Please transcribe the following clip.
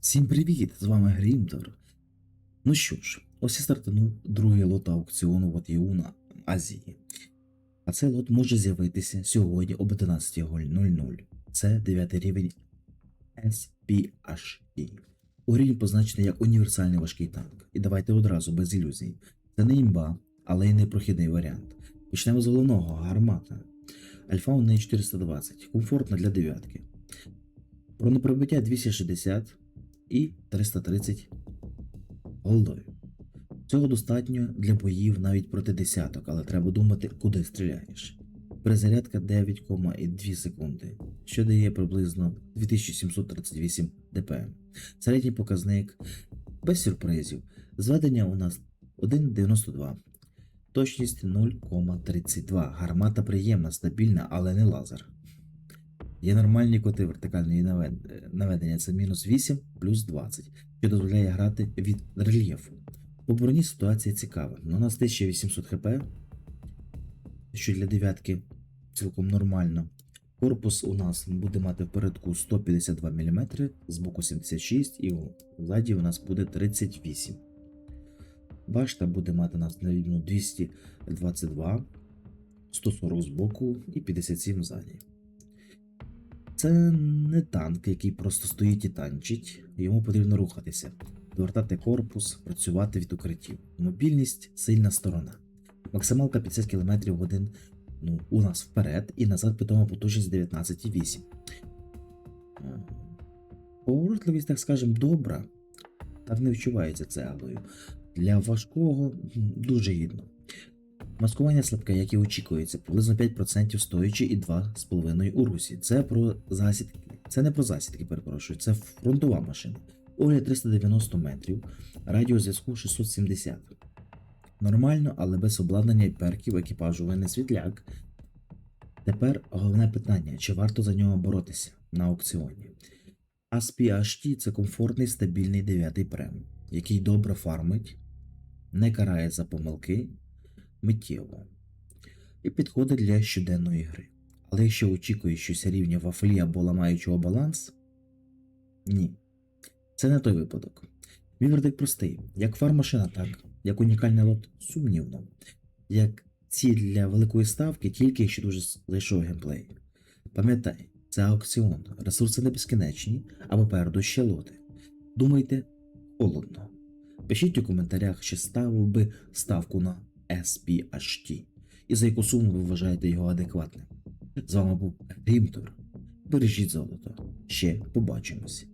Всім привіт! З вами Грімтор. Ну що ж, ось і стартанув другий лот аукціону в АТЮ на Азії. А цей лот може з'явитися сьогодні об 11.00. Це 9 рівень SPHT. У рівні позначений як універсальний важкий танк. І давайте одразу без ілюзій. Це не імба, але й не прохідний варіант. Почнемо з головного гармата. Альфа у неї 420, комфортна для дев'ятки. Бронепробиття 260 і 330 голдою. Цього достатньо для боїв навіть проти десяток, але треба думати, куди стріляєш. Перезарядка 9,2 секунди, що дає приблизно 2738 дпм. Середній показник без сюрпризів. Зведення у нас 1,92. Точність 0,32. Гармата приємна, стабільна, але не лазер. Є нормальні коти вертикальної наведення, це мінус 8 плюс 20, що дозволяє грати від рельєфу. По броні ситуація цікава. У нас 1800 хп, що для дев'ятки цілком нормально. Корпус у нас буде мати впередку 152 мм, збоку 76 і ззаді у нас буде 38. Башта буде мати нас на рівну 222, 140 збоку і 57 ззаді. Це не танк, який просто стоїть і танчить, йому потрібно рухатися, довертати корпус, працювати від укриттів. Мобільність сильна сторона. Максималка 50 км в годин ну, у нас вперед і назад питома потужність 19,8. Е, Поворотливість, так скажемо, добра, так не відчувається цеглою. Для важкого дуже гідно. Маскування слабке, як і очікується, приблизно 5% стоячи і 2,5% у русі. Це про засідки. Це не про засідки, перепрошую, це фронтова машина. Огляд 390 метрів, радіус зв'язку 670. Нормально, але без обладнання і перків екіпажу ви не світляк. Тепер головне питання: чи варто за нього боротися на аукціоні? ASP-HT – це комфортний стабільний 9 прем, який добре фармить, не карає за помилки миттєво і підходить для щоденної гри. Але якщо очікуєш щось рівня вафлі або ламаючого баланс, ні. Це не той випадок. Мій вердикт простий: як фармашина, так, як унікальний лот сумнівно, як ціль для великої ставки, тільки якщо дуже зайшов геймплей. Пам'ятай, це аукціон, ресурси не безкінечні, а попереду ще лоти. Думайте холодно. Пишіть у коментарях, чи ставив би ставку на SPHT і за яку суму ви вважаєте його адекватним. З вами був Грімтор. Бережіть золото. Ще побачимось.